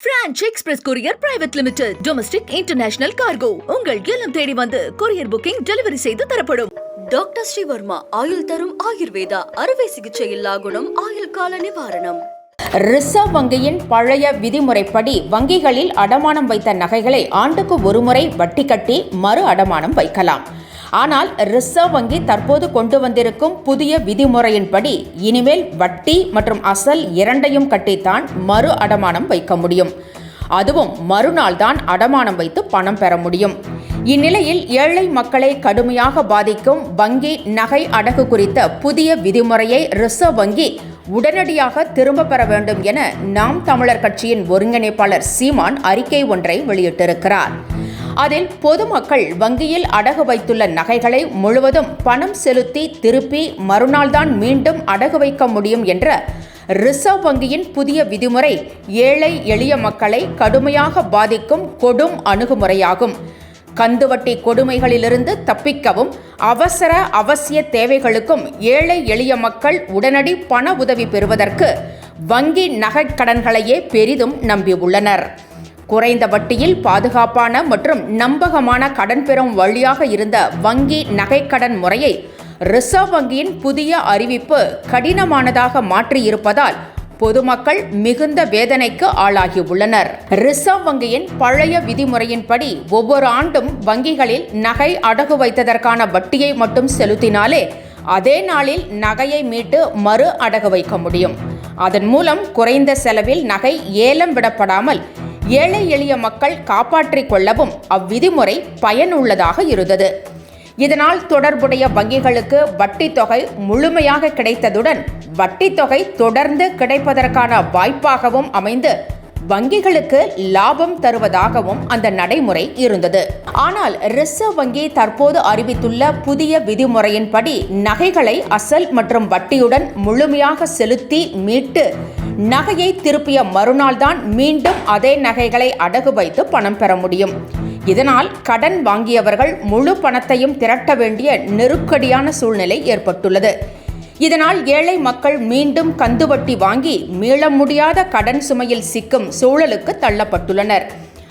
Franch express courier private limited domestic international cargo உங்கள் இல்லம் தேடி வந்து கொரியர் புக்கிங் டெலிவரி செய்து தரப்படும். டாக்டர் ஸ்ரீவர்மா ஆயுள் தரும் ஆயுர்வேதா அறுவை சிகிச்சை இல்லா குணம் ஆயுள் கால நிவாரணம். ரிசர்வ் வங்கியின் பழைய விதிமுறைப்படி வங்கிகளில் அடமானம் வைத்த நகைகளை ஆண்டுக்கு ஒருமுறை வட்டி கட்டி மறு அடமானம் வைக்கலாம். ஆனால் ரிசர்வ் வங்கி தற்போது கொண்டு வந்திருக்கும் புதிய விதிமுறையின்படி இனிமேல் வட்டி மற்றும் அசல் இரண்டையும் கட்டித்தான் மறு அடமானம் வைக்க முடியும். அதுவும் மறுநாள் தான் அடமானம் வைத்து பணம் பெற முடியும். இந்நிலையில் ஏழை மக்களை கடுமையாக பாதிக்கும் வங்கி நகை அடகு குறித்த புதிய விதிமுறையை ரிசர்வ் வங்கி உடனடியாக திரும்ப பெற வேண்டும் என நாம் தமிழர் கட்சியின் ஒருங்கிணைப்பாளர் சீமான் அறிக்கை ஒன்றை வெளியிட்டிருக்கிறார். அதில் பொதுமக்கள் வங்கியில் அடகு வைத்துள்ள நகைகளை முழுவதும் பணம் செலுத்தி திருப்பி மறுநாள்தான் மீண்டும் அடகு வைக்க முடியும் என்ற ரிசர்வ் வங்கியின் புதிய விதிமுறை ஏழை எளிய மக்களை கடுமையாக பாதிக்கும் கொடும் அணுகுமுறையாகும். கந்துவட்டி கொடுமைகளிலிருந்து தப்பிக்கவும் அவசர அவசிய தேவைகளுக்கும் ஏழை எளிய மக்கள் உடனடி பண உதவி பெறுவதற்கு வங்கி நகைக் கடன்களையே பெரிதும் நம்பியுள்ளனர். குறைந்த வட்டியில் பாதுகாப்பான மற்றும் நம்பகமான கடன் பெறும் வழியாக இருந்த வங்கி நகைக்கடன் முறையை ரிசர்வ் வங்கியின் புதிய அறிவிப்பு கடினமானதாக மாற்றியிருப்பதால் பொதுமக்கள் மிகுந்த வேதனைக்கு ஆளாகியுள்ளனர் ரிசர்வ் வங்கியின் பழைய விதிமுறையின்படி ஒவ்வொரு ஆண்டும் வங்கிகளில் நகை அடகு வைத்ததற்கான வட்டியை மட்டும் செலுத்தினாலே அதே நாளில் நகையை மீட்டு மறு அடகு வைக்க முடியும். அதன் மூலம் குறைந்த செலவில் நகை ஏலம் விடப்படாமல் ஏழை எளிய மக்கள் காப்பாற்றிக் கொள்ளவும் அவ்விதிமுறை பயனுள்ளதாக இருந்தது. இதனால் தொடர்புடைய வங்கிகளுக்கு வட்டி தொகை முழுமையாக கிடைத்ததுடன் வட்டி தொகை தொடர்ந்து கிடைப்பதற்கான வாய்ப்பாகவும் அமைந்து வங்கிகளுக்கு லாபம் தருவதாகவும் அந்த நடைமுறை இருந்தது. ஆனால் ரிசர்வ் வங்கி தற்போது அறிவித்துள்ள புதிய விதிமுறையின்படி நகைகளை அசல் மற்றும் வட்டியுடன் முழுமையாக செலுத்தி மீட்டு நகையை திருப்பிய மறுநாள் தான் மீண்டும் அதே நகைகளை அடகு வைத்து பணம் பெற முடியும். இதனால் கடன் வாங்கியவர்கள் முழு பணத்தையும் திரட்ட வேண்டிய நெருக்கடியான சூழ்நிலை ஏற்பட்டுள்ளது. இதனால் ஏழை மக்கள் மீண்டும் கந்துவட்டி வாங்கி மீள முடியாத கடன் சுமையில் சிக்கும் சூழலுக்கு தள்ளப்பட்டுள்ளனர்.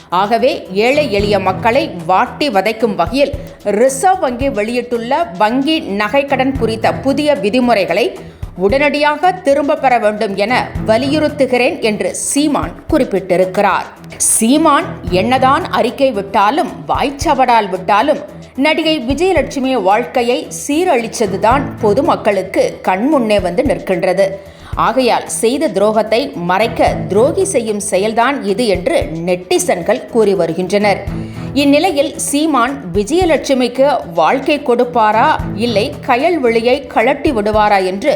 ஆகவே ஏழை எளிய மக்களை வாட்டி வதைக்கும் வகையில் ரிசர்வ் வங்கி வெளியிட்டுள்ள வங்கி நகைக்கடன் குறித்த புதிய விதிமுறைகளை உடனடியாக திரும்ப பெற வேண்டும் என வலியுறுத்துகிறேன் என்று சீமான் குறிப்பிட்டிருக்கிறார். சீமான் என்னதான் அறிக்கை விட்டாலும் வாய்ச்சவடால் விட்டாலும் நடிகை விஜயலட்சுமி வாழ்க்கையை சீரழிச்சதுதான் பொதுமக்களுக்கு கண்முன்னே வந்து நிற்கின்றது. ஆகையால் செய்த துரோகத்தை மறைக்க துரோகி செய்யும் செயல்தான் இது என்று நெட்டிசன்கள் கூறி வருகின்றனர். இந்நிலையில் சீமான் விஜயலட்சுமிக்கு வாழ்க்கை கொடுப்பாரா இல்லை கயல் விழியை கழட்டி விடுவாரா என்று